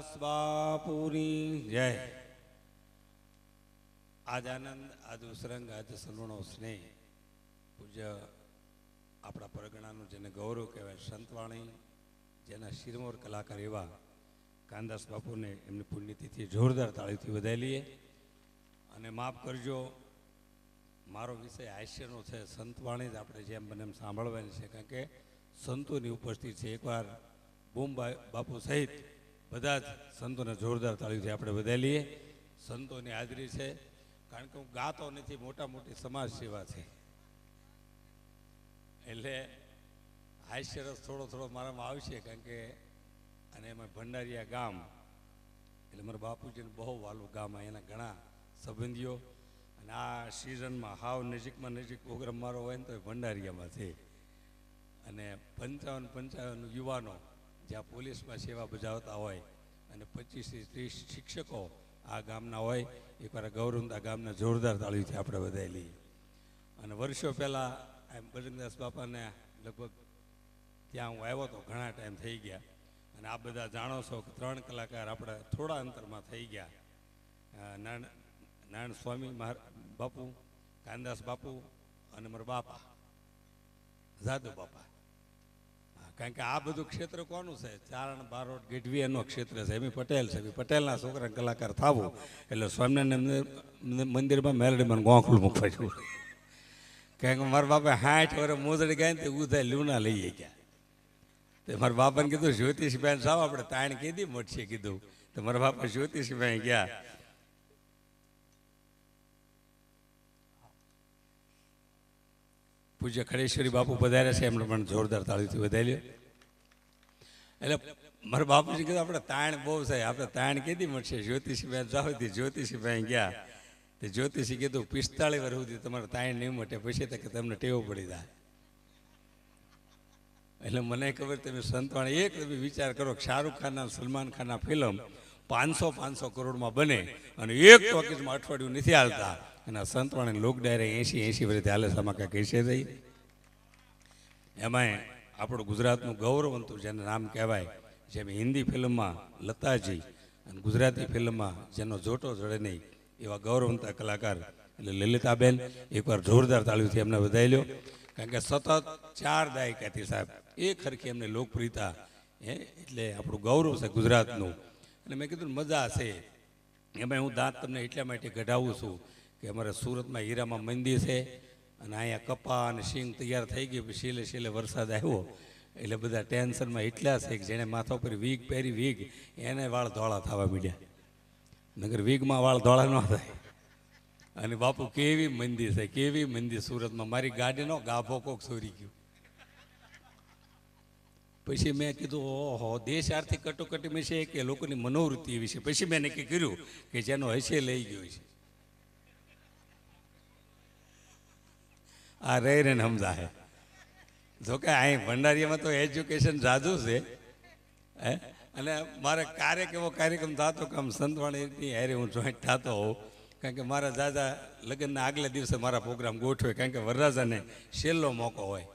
બાપુની જય આજ આનંદ આજ ઉસરંગ આજ સલુણો સ્નેહ પૂજ્ય આપણા પરગણાનું જેને ગૌરવ કહેવાય સંતવાણી જેના શિરમોર કલાકાર એવા કાનદાસ બાપુને એમની પુણ્યતિથિ જોરદાર તાળીથી વધાવી લઈએ અને માફ કરજો મારો વિષય હાસ્યનો છે સંતવાણી જ આપણે જેમ બને એમ સાંભળવાની છે કારણ કે સંતોની ઉપસ્થિત છે એકવાર બૂમ બાપુ સહિત બધા જ સંતોને જોરદાર તાળીથી આપણે બધા લઈએ. સંતોની હાજરી છે. કારણ કે હું ગાતો નથી મોટા મોટી સમાજ સેવા છે. એટલે હાસ્યરસ થોડો થોડો મારામાં આવશે, કારણ કે અને એમાં ભંડારીયા ગામ, એટલે મારા બાપુજીને બહુ વાલું ગામ એના ઘણા સંબંધીઓ. અને આ સિઝનમાં હાવ નજીકમાં નજીક પ્રોગ્રામ મારો હોય ને તો એ ભંડારીયામાં છે. અને પંચાવન પંચાવન યુવાનો જ્યાં પોલીસમાં સેવા બજાવતા હોય અને પચીસથી ત્રીસ શિક્ષકો આ ગામના હોય. એકવાર ગૌરવંદા ગામના જોરદાર તાળીથી આપણે વધાવી લઈએ. અને વર્ષો પહેલાં એમ બજરંગદાસ બાપાને લગભગ ત્યાં હું આવ્યો તો ઘણા ટાઈમ થઈ ગયા. અને આ બધા જાણો છો કે ત્રણ કલાકાર આપણે થોડા અંતરમાં થઈ ગયા. નારાયણ નારાયણ સ્વામી બાપુ, કાનદાસ બાપુ અને મારા બાપા, જાદવ બાપા. કારણ કે આ બધું ક્ષેત્ર કોનું છે? ચારણ બારોટ ગઢવી એનો ક્ષેત્ર છે. એમ પટેલ છે. એમ પટેલના છોકરા કલાકાર થવું. એટલે સ્વામિનારાયણ મંદિર- મંદિરમાં મેલડીમાં ગોંખલું મૂકવા જવું. કારણ કે મારા બાપા હાઠ વર્ષ મોજડી ગયા ને તે ઉધાય લૂના લઈએ ગયા તે મારા બાપાને કીધું, જ્યોતિષબેન સાવ આપણે તાણ કીધી, મોટશે કીધું. તો મારા બાપા જ્યોતિષભાઈ ગયા. પૂજ્ય ખડેશ્વરી બાપુ પધાર્યા છે એમને પણ જોરદાર તાળીથી વધારી એટલે મારા બાપુજી કીધું, આપણે તાણ બહુ થાય આપણે તાણ કીધી મળશે? જ્યોતિષીબેન જ્યોતિષી જ્યોતિષીબેન ગયા. તે જ્યોતિષી કીધું, પિસ્તાળીસ વર્ષ સુધી તમારે તાણ નહીં મટે પછી તો તમને ટેવ પડી જાય. એટલે મને ખબર, તમે સંતવાણી, એક તમે વિચાર કરો શાહરૂખ ખાનના સલમાન ખાનના ફિલ્મ પાંચસો પાંચસો કરોડમાં બને અને એક ટોકીઝમાં અઠવાડિયું નથી હાલતા. આ સંતવાણી લોક ડાયરે એસી એસી વર્ષથી હાલે સામા કાંઈ કહેશે નહીં. એમાંય આપણું ગુજરાતનું ગૌરવંતું જેને નામ કહેવાય, જેમ હિન્દી ફિલ્મમાં લતાજી અને ગુજરાતી ફિલ્મમાં જેનો જોટો જડે નહીં, એવા ગૌરવંતા કલાકાર એટલે લલિતાબેન, એકવાર જોરદાર તાળીઓથી એમને વધાવી લ્યો કારણ કે સતત ચાર દાયકાથી સાહેબ એ ખરખી એમને લોકપ્રિયતા એટલે આપણું ગૌરવ છે ગુજરાતનું. અને મેં કીધું, મજા છે. એમાં હું દાંત તમને એટલા માટે કઢાવું છું કે અમારે સુરતમાં હીરામાં મંદિર છે અને અહીંયા કપા અને સિંગ તૈયાર થઈ ગયું શીલે શીલે વરસાદ આવ્યો. એટલે બધા ટેન્શનમાં એટલા છે કે જેણે માથા ઉપર વીગ પહેરી, વીગ, એને વાળ ધોળા થવા મીડ્યા. નગર વીગમાં વાળ ધોળા ન થાય. અને બાપુ, કેવી મંદિર છે, કેવી મંદિર સુરતમાં. મારી ગાડીનો ગાભો કોક સોરી ગયું. પછી મેં કીધું, ઓહો દેશ આર્થિક કટોકટી છે કે લોકોની મનોવૃત્તિ વિશે પછી મેં નક્કી કર્યું કે જેનો હશે લઈ ગયો છે. આ રહી રહીને સમજાય. જોકે અહીં ભંડારીમાં તો એજ્યુકેશન જાજુ છે, હે? અને મારે કાર્યક એવો કાર્યક્રમ થતો કે આમ સંતવાણીની હારે હું જોઈન્ટ થતો હોઉં, કારણ કે મારા દાદા લગ્નના આગલા દિવસે મારા પ્રોગ્રામ ગોઠવે, કારણ કે વરરાજાને છેલ્લો મોકો હોય,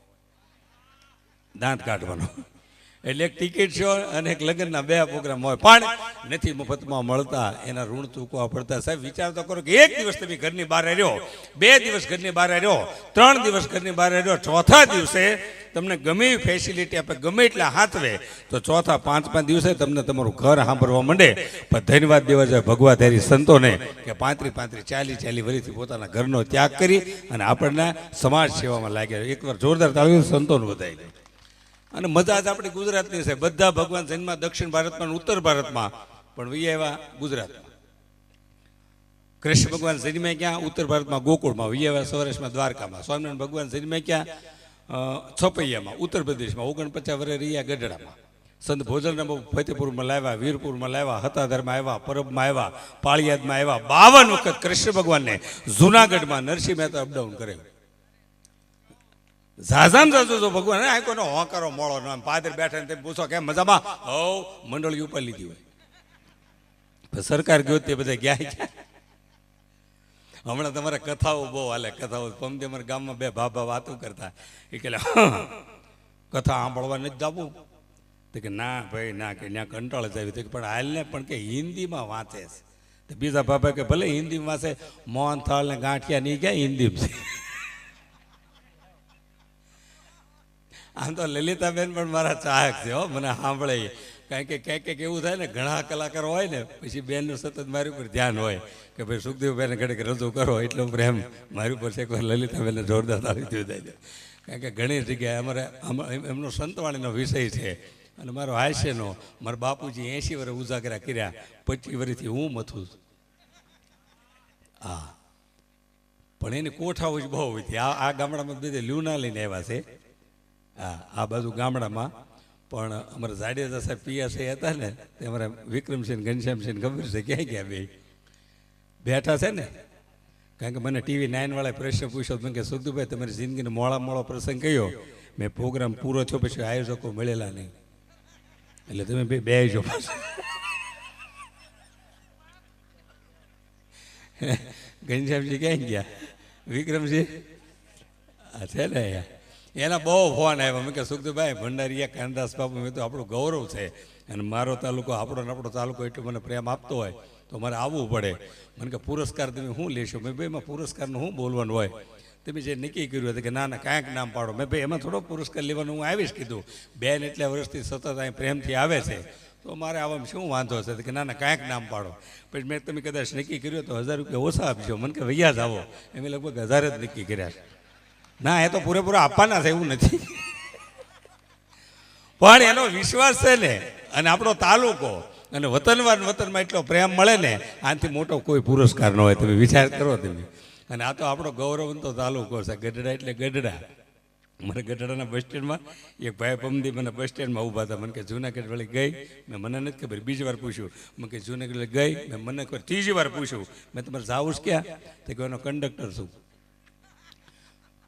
દાંત કાઢવાનો. એટલે એક ટિકિટ શો અને એક લગ્નના બે પ્રોગ્રામ હોય. પણ નથી મફતમાં મળતા, એના ઋણ ચૂકવા પડતા. સાહેબ, વિચાર તો કરો કે એક દિવસ તમે ઘરની બહાર રહ્યો, બે દિવસ ઘરની બહાર રહ્યો, ત્રણ દિવસ ઘરની બહાર રહ્યો, ચોથા દિવસે તમને ગમે એવી ફેસિલિટી આપે, ગમે એટલા હાથવે, તો ચોથા પાંચ પાંચ દિવસે તમને તમારું ઘર સાંભળવા માંડે. પણ ધન્યવાદ દેવા જોઈએ ભગવા ધેરી સંતોને કે પાંત્રી પાંત્રી ચાલી ચાલી વરીથી પોતાના ઘરનો ત્યાગ કરી અને આપણને સમાજ સેવામાં લાગ્યા. એકવાર જોરદાર તાળવી સંતોનું દે. અને મજા જ આપણી ગુજરાતની છે. બધા ભગવાન જન્મા દક્ષિણ ભારતમાં ઉત્તર ભારતમાં. પણ વૈયા ગુજરાતમાં. કૃષ્ણ ભગવાન જન્મે ક્યાં? ઉત્તર ભારતમાં ગોકુળમાં. વૈયા એવા સૌરાષ્ટ્રમાં, દ્વારકામાં. સ્વામિનારાયણ ભગવાન જન્મે ક્યાં? છપૈયામાં, ઉત્તર પ્રદેશમાં, ઓગણપચાસ વર્ષ રહ્યા ગઢડામાં. સંત ભોજનના ફતેપુરમાં લાવ્યા, વીરપુરમાં લાવ્યા, હતાધરમાં આવ્યા, પરબમાં આવ્યા, પાળિયાદમાં આવ્યા. બાવન વખત કૃષ્ણ ભગવાનને જુનાગઢમાં નરસિંહ મહેતા અપડાઉન કરેલું. ઝાઝામ ઝાઝો જો ભગવાન આ કોઈનો હોંકારો મોળો ન પાદર બેઠા ને પૂછો કે મજામાં? હવ મંડળી ઉપર લીધી હોય. સરકાર ગયો તે બધા ગયા હમણાં તમારે કથાઓ બહુ હાલે, કથાઓ. પમદે અમારા ગામમાં બે ભાભા વાતો કરતા. એ કે કથા સાંભળવા નથી જવું. તો કે, ના ભાઈ, ના. કે, ત્યાં કંટાળ જ આવ્યું. પણ હાલને પણ કે હિન્દીમાં વાંચે છે. બીજા ભાભા કે, ભલે હિન્દીમાં વાંચે, મોહનથાળ ને ગાંઠિયા નહીં ક્યાં હિન્દીમાં છે? આમ તો લલિતાબેન પણ મારા ચાહક છે, હો, મને સાંભળે કારણ કે ક્યાંક ક્યાંક એવું થાય ને, ઘણા કલાકારો હોય ને, પછી બેનનું સતત મારી ઉપર ધ્યાન હોય કે ભાઈ સુખદેવબેન ઘડીક રજૂ કરો, એટલો પ્રેમ મારી ઉપર છે, એક વાર લલિતાબેનને જોરદાર તાળી દીધી જાય કારણ કે ઘણી જગ્યાએ અમારે એમનો સંતવાણીનો વિષય છે અને મારો હાસ્યનો, મારા બાપુજી એંશી વર્ષ ઉજાગરા કર્યા, પચીસ વર્ષથી હું મથું હા. પણ એની કોઠાઓ જ બહુ હતી આ આ ગામડામાં બધે લ્યુના લઈને આવ્યા છે. હા, આ બાજુ ગામડામાં, પણ અમારા જાડેજા સાહેબ પિયા હતા ને, તે અમારા વિક્રમસિંહ, ઘનશ્યામસિંહ ખબર છે ક્યાં ગયા બે? બેઠા છે ને? કારણ કે મને ટીવી નાઇનવાળાએ પ્રશ્ન પૂછ્યો મને કે સુધુભાઈ તમારી જિંદગીનો મોળા મોળો પ્રસંગ કયો? મેં પ્રોગ્રામ પૂરો થયો, પછી આયોજકો મળેલા નહીં. એટલે તમે બે બે જો ઘનશ્યામજી ક્યાં ગયા? વિક્રમસિંહ આ છે ને અહીંયા. એના બહુ ફોન આવ્યો. મેં કે સુખદેવભાઈ, ભંડારીયા કાનદાસ બાબુ મેં તો આપણું ગૌરવ છે. અને મારો તાલુકો, આપણો ને આપણો તાલુકો એટલો મને પ્રેમ આપતો હોય, તો મારે આવવું પડે. મને કે, પુરસ્કાર તમે શું લેશો? મેં ભાઈ, એમાં પુરસ્કારનું શું બોલવાનું હોય? તમે જે નક્કી કર્યું હતું કે, ના ના, કાંઈક નામ પાડો. મેં ભાઈ, એમાં થોડો પુરસ્કાર લેવાનું હું આવીશ, કીધું. બેન એટલા વર્ષથી સતત અહીં પ્રેમથી આવે છે, તો મારે આવવામાં શું વાંધો છે? કે, ના ના, કાંઈક નામ પાડો. પછી મેં તમે કદાચ નક્કી કર્યું તો હજાર રૂપિયા ઓછા આપજો. મને કે વૈયા જ આવો. એમ લગભગ હજાર જ નક્કી કર્યા છે. ના, એ તો પૂરેપૂરા આપવાના છે, એવું નથી. પણ એનો વિશ્વાસ છે ને, અને આપણો તાલુકો, અને વતનવાન વતનમાં એટલો પ્રેમ મળે ને, આનાથી મોટો કોઈ પુરસ્કાર ન હોય, તમે વિચાર કરો તમે. અને આ તો આપણો ગૌરવંતો તાલુકો છે, ગઢડા એટલે ગઢડા. મને ગઢડાના બસ સ્ટેન્ડમાં એક ભાઈ પમદી મને બસ સ્ટેન્ડમાં ઊભા હતા. મને કે, જુનાગઢ વળી ગઈ? મેં મને નથી ખબર, બીજી વાર પૂછ્યું. મને કે, જુનાગઢ ગઈ? મેં મને ખબર, ત્રીજી વાર પૂછ્યું. મેં તમારે જાવું ક્યાં? તો કે, એનો કંડક્ટર છું.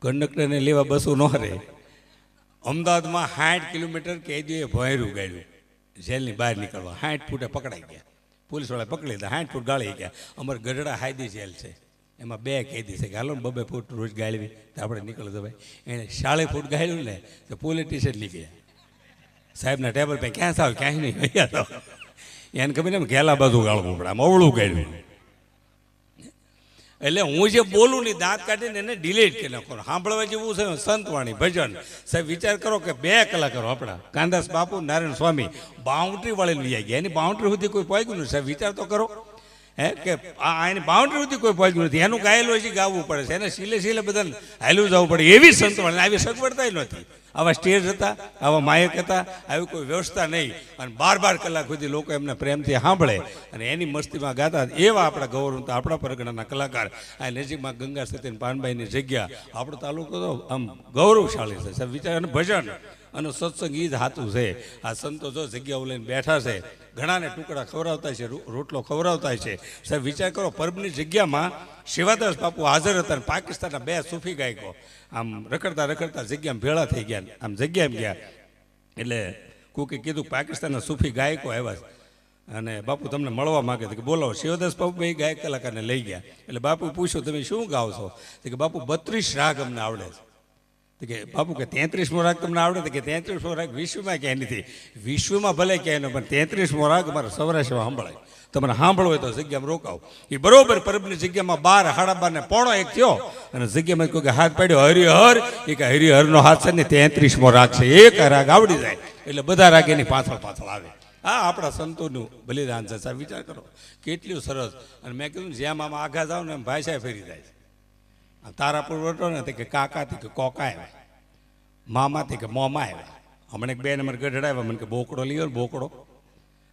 કંડક્ટરને લેવા બસો ન રહે. અમદાવાદમાં સાઠ કિલોમીટર કેદીઓએ ભોયરું ગાડ્યું જેલની બહાર નીકળવા. સાઠ ફૂટે પકડાઈ ગયા. પોલીસવાળા પકડી લીધા. સાઠ ફૂટ ગાળી ગયા. અમારે ગઢડા હાયદી જેલ છે. એમાં બે કેદી છે. હાલો ને બબે ફૂટ રોજ ગાળવી. તો આપણે નીકળો તો ભાઈ. એણે સાડે ફૂટ ગાળ્યું ને તો પોલીસ નીકળ્યા સાહેબના ટેબલ પર ક્યાં સાવ, ક્યાંય નહીં. ગયા તો. એને ખબર ને ઘેલા બાજુ ગાળવું પડે. આમ અવળું ગાળ્યું. એટલે હું જે બોલું ને દાંત કાઢીને એને ડિલીટ કરી નાખો સાંભળવા જેવું છે સંતવાણી, ભજન. સાહેબ, વિચાર કરો કે બે કલાકારો આપણા. કાંદાસ બાપુ, નારાયણ સ્વામી બાઉન્ડ્રી વાળી લઈ ગયા. એની બાઉન્ડ્રી સુધી કોઈ પહોંચ્યું નથી. સાહેબ, વિચાર તો કરો. હે, કે આ એની બાઉન્ડ્રી સુધી કોઈ પહોંચ્યું નથી. એનું ગાયેલું હજી ગાવું પડે છે. એને સિલે સિલે બધાને હાલું જવું પડે. એવી સંતવાણી, આવી સગવડતા નથી આવા સ્ટેજ હતા, આવા માયક હતા, આવી કોઈ વ્યવસ્થા નહીં. અને બાર બાર કલાક સુધી લોકો એમને પ્રેમથી સાંભળે અને એની મસ્તીમાં ગાતા. એવા આપણા ગૌરવ તો આપણા પરગણાના કલાકાર. આ નજીકમાં ગંગા, સતીન પાનભાઈની જગ્યા. આપણો તાલુકો તો આમ ગૌરવશાળી છે વિચાર અને ભજન. અને સત્સંગ એ જ હાથું છે. આ સંતો જો જગ્યાઓ લઈને બેઠા છે, ઘણાને ટુકડા ખવડાવતા છે રોટલો ખવડાવતા છે. સાહેબ, વિચાર કરો, પરબની જગ્યામાં શિવાદાસ બાપુ હાજર હતા અને પાકિસ્તાનના બે સૂફી ગાયકો. આમ રખડતા રખડતા જગ્યામાં ભેળા થઈ ગયા આમ જગ્યામાં ગયા. એટલે કુકે કીધું પાકિસ્તાનના સૂફી ગાયકો આવ્યા અને બાપુ તમને મળવા માગે કે બોલો શિવદાસ બાપુ એ ગાયક કલાકારને લઈ ગયા. એટલે બાપુ પૂછ્યું, તમે શું ગાઓ છો? કે, બાપુ, બત્રીસ રાગ અમને આવડે છે. કે, બાપુ, કે તેત્રીસમો રાગ તમને આવડે? તો કે તેત્રીસમો રાગ વિશ્વમાં ક્યાંય નથી. વિશ્વમાં ભલે ક્યાંય ન પણ તેત્રીસમો રાગ મારા સૌરાષ્ટ્રમાં સંભળાય. તમને સાંભળવો હોય તો જગ્યામાં રોકાવ. એ બરોબર પરબની જગ્યામાં બાર હાડા બાર ને પોણો એક થયો, અને જગ્યામાં કોઈ કે હાથ પાડ્યો, હરિહર. એ કે, હરિહરનો હાથ છે ને તેત્રીસમો રાગ છે, એક રાગ આવડી જાય. એટલે બધા રાગ એની પાછળ પાછળ આવે. આ આપણા સંતોનું બલિદાન છે. સાહેબ, વિચાર કરો. કેટલું સરસ. અને મેં કીધું જેમ આમ આઘા જાવ ને, એમ ભાષા ફેરી જાય તારાપુર વટો ને કે કાકાથી કે કોકા આવ્યા. મામાથી કે મોમા આવ્યા. હમણાં એક બે નંબર ગઢડા આવ્યા. મને કે બોકડો લીધો બોકડો.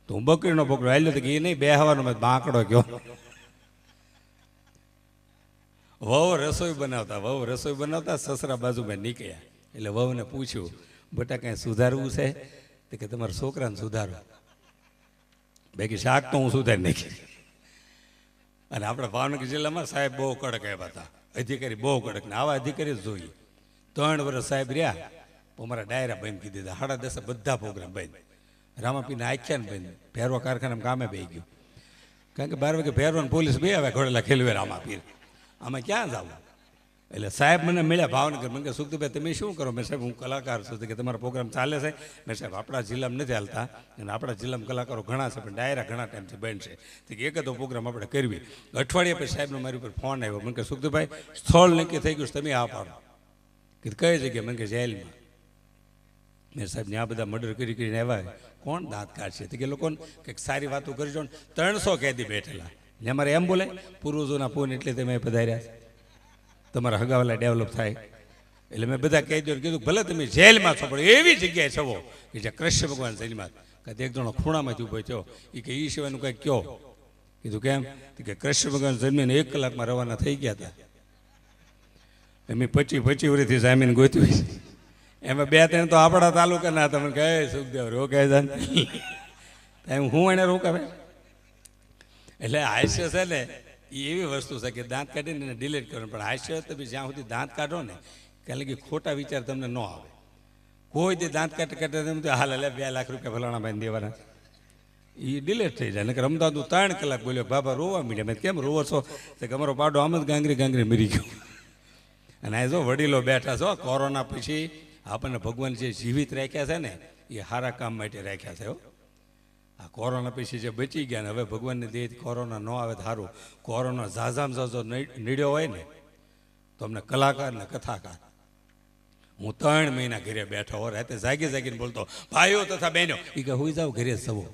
તો હું બકરીનો બોકડો આવ્યો તો કે એ નહીં બે હવાનો મેં બાંકડો ગયો. વહુ રસોઈ બનાવતા, વહુ રસોઈ બનાવતા સસરા બાજુમાં નીકળ્યા. એટલે વહુને પૂછ્યું, બટા કાંઈ સુધારવું છે? તો કે, તમારા છોકરાને સુધારો. બાકી શાક તો હું સુધારી નાખી અને આપણા ભાવનગર જિલ્લામાં સાહેબ બહુ કડક આવ્યા હતા. અધિકારી બહુ કડક ને આવા અધિકારી જ જોઈએ. ત્રણ વર્ષ સાહેબ રહ્યા અમારા ડાયરા બંધ કરી દીધા. સાડા દસ બધા પ્રોગ્રામ બંધ. રામાપીના આખ્યાન બંધ. ભેરવા કારખાનામાં કામે બે ગયું. કારણ કે બાર વાગે ભેરવાન પોલીસ બે આવે ઘોડેલા ખેલવે રામાપીર આમાં ક્યાં જવું? એટલે સાહેબ મને મળ્યા ભાવનગર. મને કે સુખદભાઈ તમે શું કરો? મેં સાહેબ, હું કલાકાર છું. કે, તમારો પ્રોગ્રામ ચાલે છે? મેં સાહેબ, આપણા જિલ્લામાં નથી હાલતા. અને આપણા જિલ્લામાં કલાકારો ઘણા છે, પણ ડાયરા ઘણા ટાઈમથી બંધ છે. કે, એક તો પ્રોગ્રામ આપણે કરવી. અઠવાડિયા પછી સાહેબનો મારી ઉપર ફોન આવ્યો. મને કે સુખદભાઈ સ્થળ નક્કી થઈ ગયું તમે આ પાડો. કે કઈ જગ્યાએ? મને કે જેલમાં. મેં સાહેબ આ બધા મર્ડર કરી કરીને આવ્યા કોણ દાંત કાઢશે તો કે, લોકોને કંઈક સારી વાતો કરજો ને. ત્રણસો કેદી બેઠેલા. ને અમારે એમ બોલે પૂર્વજોના પૂન એટલે તમે પધાર્યા. તમારા હગાવાલા ડેવલપ થાય. એટલે મેં બધા કહી દો કીધું, ભલે તમે જેલમાં છો, પણ એવી જગ્યાએ છવો કે જ્યાં કૃષ્ણ ભગવાન જેલમાં કાં એક જણો ખૂણામાંથી ઊભો થયો એ કે એ સિવાયનું કંઈક કયો. કીધું કેમ કે કૃષ્ણ ભગવાન જન્મીને એક કલાકમાં રવાના થઈ ગયા હતા એમ પચી પચી વરીથી જામીન ગોતવી. એમાં બે ત્રણ તો આપણા તાલુકાના તમે કહે સુખદેવ રોકાય જાન એમ હું એને રોકાવે? એટલે આયુષ્ય છે ને એ એવી વસ્તુ છે કે દાંત કાઢીને એને ડિલીટ કરવાનું. પણ હાસ્ય તમે જ્યાં સુધી દાંત કાઢો ને કારણ કે ખોટા વિચાર તમને ન આવે. કોઈ તે દાંત કાઢે કાઢે તમે હાલ એટલે બે લાખ રૂપિયા ફલાણા ભાઈ દેવાના. એ ડિલેટ થઈ જાય. નકર અમદાવાદ ત્રણ કલાક બોલ્યો, બાબા, રોવા મીડ્યા. મેં કેમ રોવો છો? તો કે, અમારો પાડો આમ જ ગાંગરી ગાંગરી મરી ગયો. અને આ જો વડીલો બેઠા છો, કોરોના પછી આપણને ભગવાન જે જીવિત રાખ્યા છે ને, એ સારા કામ માટે રાખ્યા છે, હો. આ કોરોના પછી જે બચી ગયા ને, હવે ભગવાનની દેહ કોરોના ન આવે સારું. કોરોના ઝાઝામ ઝાઝો નીડ્યો હોય ને, તો અમને કલાકાર ને કથાકાર. હું ત્રણ મહિના ઘરે બેઠો હો, રાતે જાગી જાગીને બોલતો, ભાઈઓ તથા બહેનો. એ કે હું જાવ ઘરે સવો.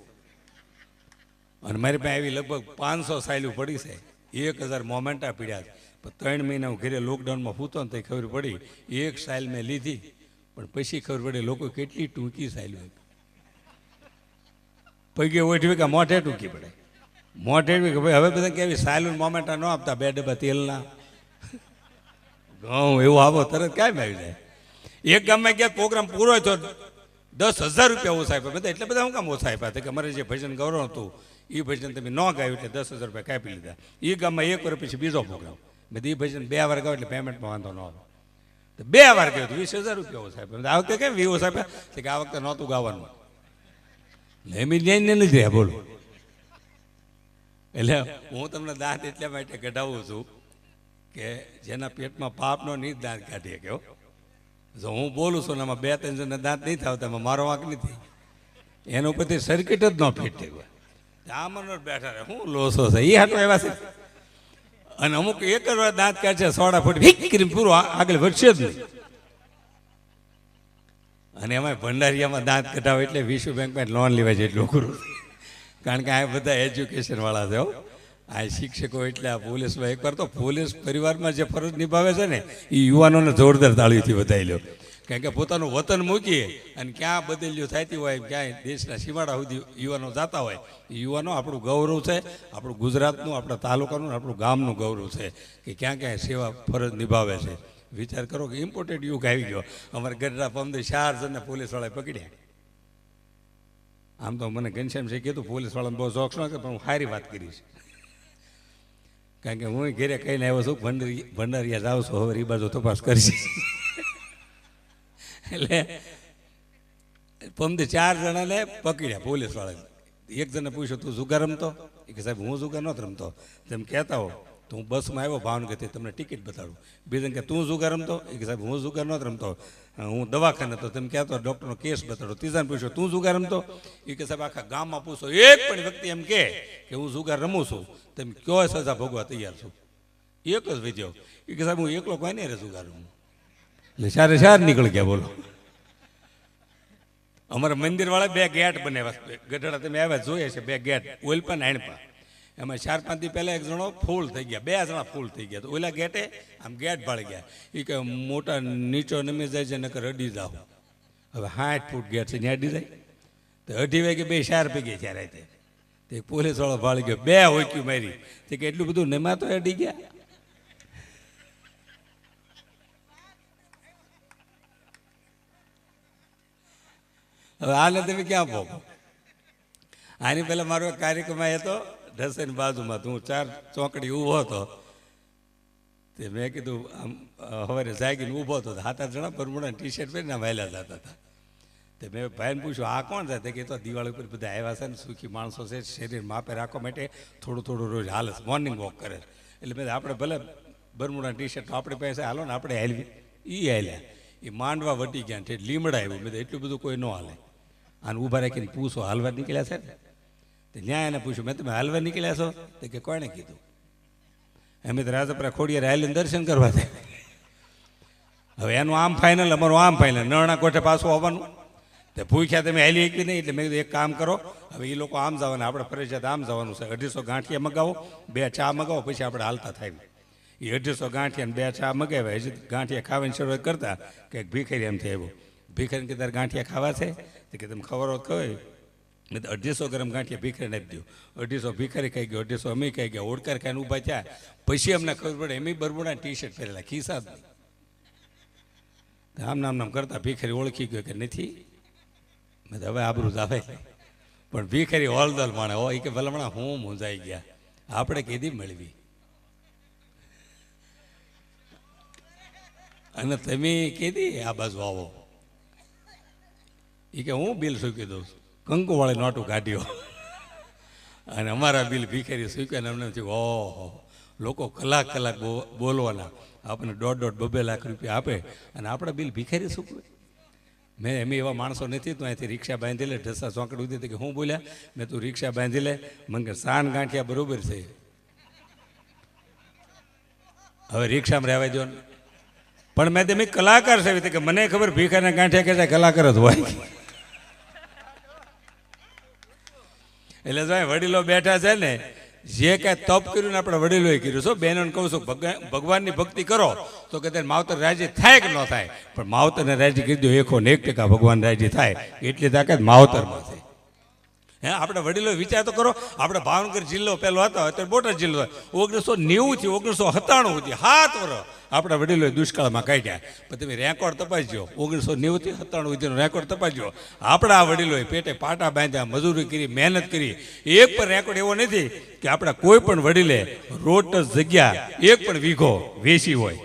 અને મારી પાસે આવી લગભગ પાંચસો સાયલું પડી છે. એક હજાર મોમેન્ટા પીડ્યા છે. પણ ત્રણ મહિના હું ઘરે લોકડાઉનમાં ફૂતો ને તો ખબર પડી, એક સાયલ મેં લીધી. પણ પછી ખબર પડી લોકો કેટલી ટૂંકી સાયલું હોય પગે ઓઠવી કે મોઢે ટૂંકી પડે. મોઢે કે ભાઈ હવે બધા કેવી સાયલું મોમેન્ટા ન આપતા બે ડબ્બા તેલના. ઘઉં એવું આવો તરત કાંઈ આવી જાય. એક ગામમાં ગયા પ્રોગ્રામ પૂરો થયો. દસ હજાર રૂપિયા ઓછા આપ્યા. બધા એટલે બધા હું કામ ઓછા આપ્યા. કે અમારે જે ભજન ગૌરવ હતું, એ ભજન તમે ન ગાયું એટલે દસ હજાર રૂપિયા કાપી લીધા. એ ગામમાં એક વર્ષ પછી બીજો પ્રોગ્રામ. બધી એ ભજન બે વાર ગાવ એટલે પેમેન્ટમાં વાંધો ન આવે. બે વાર ગયો વીસ હજાર રૂપિયા ઓછા આપ્યા. આ વખતે કેમ વીસ ઓછા આપ્યા? કે આ વખતે નહોતું ગાવાનું. એટલે જઈને નથી રહ્યા બોલો. એટલે હું તમને દાંત એટલા માટે કઢાવું છું કે જેના પેટમાં પાપનો નહીં દાંત કાઢીએ કે જો હું બોલું છું ને એમાં બે ત્રણ જણને દાંત નહીં થાવતા એમાં મારો વાંક નથી. એના ઉપરથી સર્કિટ જ ન ફિટ. થઈ ગયો જ બેઠા રહે. હું લોસો છે. એ હાટો એવા છે. અને અમુક એક જ દાંત કાઢશે સોડા ફૂટ વીક કરીને પૂરો આગળ વધશે જ નહીં. અને એમાં ભંડારીયામાં દાંત કઢાવે એટલે વિશ્વ બેંકમાં લોન લેવા એટલું ખરું કારણ કે આ બધા એજ્યુકેશનવાળા છે આ શિક્ષકો એટલે આ પોલીસમાં એકવાર તો પોલીસ પરિવારમાં જે ફરજ નિભાવે છે ને, એ યુવાનોને જોરદાર તાળીથી વધારી લો. કારણ કે પોતાનું વતન મૂકીએ અને ક્યાં બદલ્યું થતી હોય ક્યાંય દેશના સીમાડા સુધી યુવાનો જતા હોય યુવાનો આપણું ગૌરવ છે, આપણું ગુજરાતનું, આપણા તાલુકાનું આપણું ગામનું ગૌરવ છે કે ક્યાં ક્યાં સેવા ફરજ નિભાવે છે. વિચાર કરો કે ઇમ્પોર્ટેડ યુગ આવી ગયો. અમારે ગઢડા પમદી ચાર જણને પોલીસવાળાએ પકડ્યા. આમ તો મને ઘનશ્યામ છે કીધું, પોલીસવાળાને બહુ શોખ ન પણ હું સારી વાત કરી છે કારણ કે હું ઘેરે કહીને આવ્યો છું, ભંડારી, ભંડારિયા જાઉં છું, હવે એ બાજુ તપાસ કરીશ. એટલે પમદી ચાર જણાને પકડ્યા પોલીસવાળાને એક જણને પૂછ્યું, તું જુગાર રમતો? એ કે, સાહેબ, હું જુગાર નહોતો રમતો. તેમ કહેતા હો તો હું બસમાં આવ્યો, ભાવનગરથી તમને ટિકિટ બતાડું. બીજાને કે તું જુગાર રમતો? એ કે સાહેબ, હું જુગાર નહોતો રમતો. હું દવાખાને હતો. તમે કહેતો, ડૉક્ટરનો કેસ બતાડો. ત્રીજાને પૂછ્યો, તું જુગાર રમતો? એ કે સાહેબ, આખા ગામમાં પૂછો. એક પણ વ્યક્તિ એમ કહે કે હું જુગાર રમું છું? તેમ કયો સજા ભોગવા તૈયાર છું? એક જ વિદ્યો એ કે સાહેબ, હું એકલો કોઈ નહીં રે જુગાર રમું? એટલે સારે સાર નીકળી ગયા, બોલો. અમારા મંદિરવાળા બે ગેટ બનાવ્યા. ગઢડા તમે આવ્યા જોઈએ છે, બે ગેટ, ઓઇલ પણ હેણપા એમાં ચાર પાંચ દી પહેલાં એક જણો ફૂલ થઈ ગયા. બે જણા ફૂલ થઈ ગયા. તો ઓલા ગેટે આમ ગેટ ભાળી ગયા. એ કે મોટા નીચો નમી જાય છે, નકર અડી જાઓ. હવે સાઠ ફૂટ ગેટ છે, ત્યાં અડી જાય. તો અઢી વાગે બે ચાર ગયા ત્યારે તે તે પોલીસ વાળો ભાળી ગયો. બે હોક્યું મારી. તે કે એટલું બધું નમા તો અડી ગયા. હવે આને તમે ક્યાં ભોગો આની પહેલાં મારો કાર્યક્રમ હતો. ઢસેની બાજુમાં હું ચાર ચોકડી ઊભો હતો. તે મેં કીધું, આમ સવારે જાગીને ઊભો હતો. હાથ જણા બરમુડા ટી શર્ટ પહેરીને વહેલા જતા હતા. તે મેં ભાઈને પૂછ્યું, આ કોણ થાય તે કહેતો દિવાળી ઉપર બધા આવ્યા છે ને, સુખી માણસો છે, શરીર માપે રાખવા માટે થોડું થોડું રોજ હાલે મોર્નિંગ વોક કરે એટલે મેં આપણે ભલે બરમુડા ટી શર્ટ આપણી પાસે હાલો ને, આપણે હાલવી. એ હાલ્યા. એ માંડવા વટી ગયા લીમડા આવ્યું. મેં એટલું બધું કોઈ ન હાલે. અને ઊભા રાખીને પૂછો હાલવા નીકળ્યા છે ને. તે ન્યાય એને પૂછ્યું. મેં તમે હાલવા નીકળ્યા છો? તો કે કોણે કીધું? અમે તો રાજપરા ખોડિયાર હાલીને દર્શન કરવા દે. હવે એનું આમ ફાઇનલ અમારું આમ ફાઇનલ નરણા કોઠે પાછું આવવાનું? તે ભૂખ્યા તમે હાલી એકવી નહીં, એટલે મેં કીધું, એક કામ કરો. હવે એ લોકો આમ જવાના, આપણે ફરજિયાત આમ જવાનું છે. અઢીસો ગાંઠિયા મગાવો, બે ચા મગાવો, પછી આપણે હાલતા થાય એ અઢીસો ગાંઠિયા બે ચા મગાવ્યા. હજી ગાંઠિયા ખાવાની શરૂઆત કરતા કે ભીખરી એમ થઈ આવ્યો. ભીખરીને કે તારે ગાંઠિયા ખાવા છે? કે તમે ખબર હોત કહો તો અઢીસો ગ્રામ ગાંઠિયા ભીખરીને આપી દઉં અઢીસો ભીખરી ખાઈ ગયો, અઢીસો અમે ખાઈ ગયા, ઓડકાર ખાઈને ઊભા થયા. પછી અમને ખબર પડે એમ બરબુડા ટી શર્ટ પહેરેલા ખિસ્સા નહીં આમ નામ નામ કરતા ભીખરી ઓળખી ગયો કે નથી. મેં હવે આબરૂ જ આવે. પણ ભીખરી હોલદલ માણે હોય કે ભલામણા હું મૂંઝાઈ ગયા. આપણે કીધી મળવી? અને તમે કીધી આ બાજુ આવો? એ કે હું બિલ સૂકી દઉં છું કંકુ વાળે નોટું કાઢ્યો. અને અમારા બિલ ભીખેરી સૂક્યા ને અમને થયું, ઓહો, લોકો કલાક કલાક બોલવાના. આપણને દોઢ દોઢ બબે લાખ રૂપિયા આપે અને આપણા બિલ ભીખેરી સૂકવે મેં એમ એવા માણસો નથી, તું અહીંથી રિક્ષા બાંધી લે, ઢસા ચોકડી ઉધી કે હું બોલ્યા? મેં તું રિક્ષા બાંધી લે. મને કે સાન ગાંઠિયા બરોબર છે. હવે રિક્ષામાં રહેવા દો પણ મેં તેમ કલાકાર છે કે મને ખબર ભીખાના ગાંઠિયા કે કલાકાર જ હોય. એટલે જો વડીલો બેઠા છે ને, જે કાંઈ તપ કર્યું ને આપણે વડીલોએ કર્યું. છો બહેનોને કહું છું ભગવાન ભગવાનની ભક્તિ કરો, તો કે માવતર રાજી થાય કે ન થાય? પણ માવતરને રાજી કરી દો એકો ને એક ટકા ભગવાન રાજી થાય. એટલી તાકાત માવતરમાં છે. હે, આપણે વડીલો વિચાર તો કરો, આપણે ભાવનગર જિલ્લો પહેલો હતો, અત્યારે બોટાદ જિલ્લો ઓગણીસો નેવુંથી ઓગણીસો સત્તાણું સુધી સાત વર્ષ આપણા વડીલોએ દુષ્કાળમાં કાઢ્યા. પણ તમે રેકોર્ડ તપાસજો. ઓગણીસો નેવુંથી સત્તાણું સુધીનો રેકોર્ડ તપાસજો. આપણા આ વડીલોએ પેટે પાટા બાંધ્યા, મજૂરી કરી, મહેનત કરી. એક પણ રેકોર્ડ એવો નથી કે આપણા કોઈ પણ વડીલે રોટ જગ્યા એક પણ વીઘો વેચી હોય.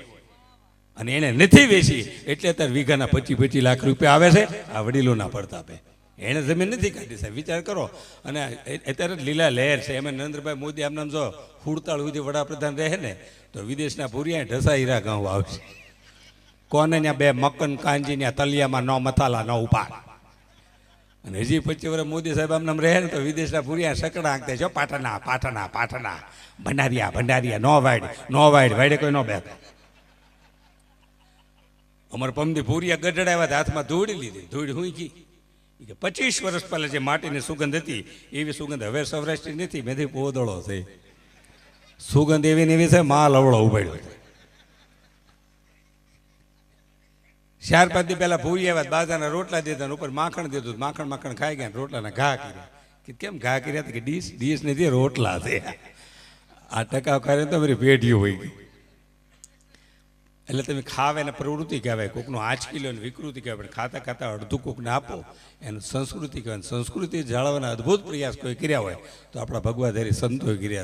અને એને નથી વેચી, એટલે અત્યારે વીઘાના પચીસ પચીસ લાખ રૂપિયા આવે છે, આ વડીલોના પડતાપે એણે જમીન નથી કાઢી સાહેબ, વિચાર કરો. અને અત્યારે લીલા લહેર છે. એમાં નરેન્દ્રભાઈ મોદી આમ નામ જો હુડતાળ સુધી વડાપ્રધાન રહે ને, તો વિદેશના ભૂરિયા ઢસા હીરા ગાઉ આવશે કોને ત્યાં બે મકન કાંજી ત્યાં તલિયામાં ન મથાલા, ન ઉપાડ. અને હજી પચીસ વર્ષ મોદી સાહેબ આમ નામ રહે ને, તો વિદેશના ભૂરિયા સકડા આંકતા છો પાટણા પાટણા પાટણા, ભંડારિયા ભંડારિયા, નો વાઈડ નો વાઈડ વાઈડે કોઈ નો બેઠો. અમારે પમદી ભૂરિયા ગઢડાવ્યા હાથમાં ધૂળી લીધી, ધૂળ હુંકી કે પચીસ વર્ષ પહેલાં જે માટીની સુગંધ હતી, એવી સુગંધ હવે સૌરાષ્ટ્રની નથી મેથી પોદળો છે. સુગંધ એવી ને એવી છે, માલ અવળો ઉભાડ્યો છે. ચાર પાંચ દી પહેલા ભૂરી આવ્યા, બાજાના રોટલા દીધા ઉપર માખણ દીધું માખણ માખણ ખાઈ ગયા રોટલાના ઘા કર્યા. કે કેમ ઘા કર્યા? કે ડીશ ડીશ નથી રોટલા છે. આ ટકાવ કરે તો મારી પેઢીઓ હોય ગઈ. એટલે તમે ખાવ એને પ્રવૃત્તિ કહેવાય. કોકનું આંચકી લો વિકૃતિ કહેવાય, પણ ખાતા ખાતા અડધું કોકને આપો, એને સંસ્કૃતિ કહેવાય. સંસ્કૃતિ જાળવવાના અદ્ભુત પ્રયાસ કોઈ કર્યા હોય, તો આપણા ભગવાધારી સંતોએ કર્યા છે.